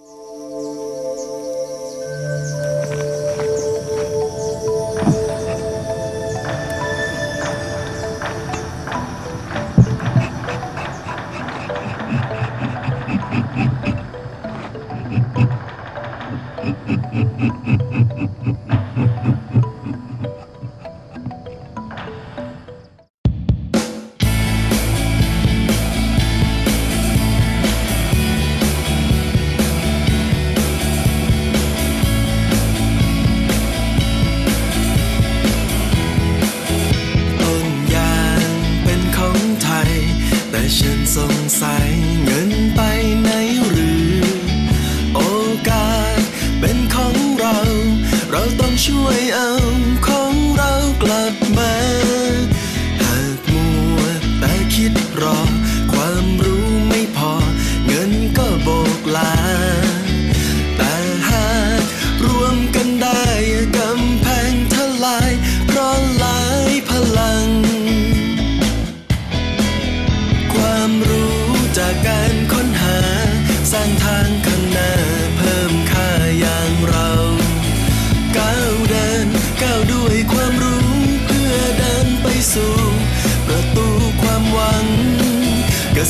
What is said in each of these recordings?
you สงสัยเงินไปไหนหรือ โอกาสเป็นของเรา เราต้องช่วยเอา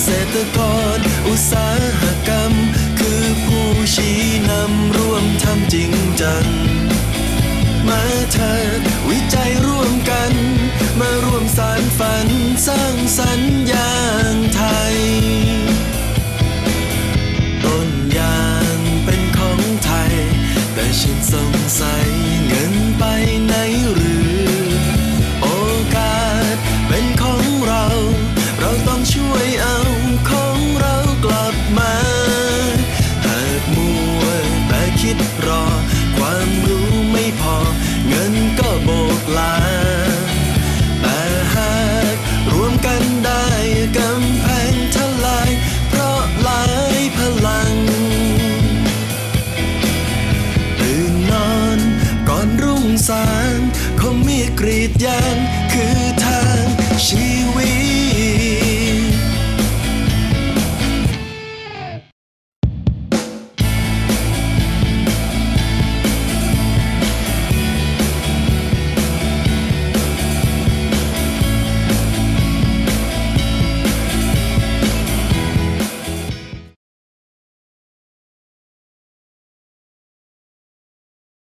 ษตรกร อุตสาหกรรม คือผู้ชี้นำร่วมทำจริงจัง มาเถิดวิจัยร่วมกัน มาร่วมสารฝันสร้างสรรค์ยางไทย ต้นยางเป็นของไทย แต่ฉันสงสัย ความรู้ไม่พอ เงินก็โบกลา แต่หากรวมกันได้กำแพงทลาย เพราะหลายพลัง ตื่นนอนก่อนรุ่งสางคงมีกรีดยางคือ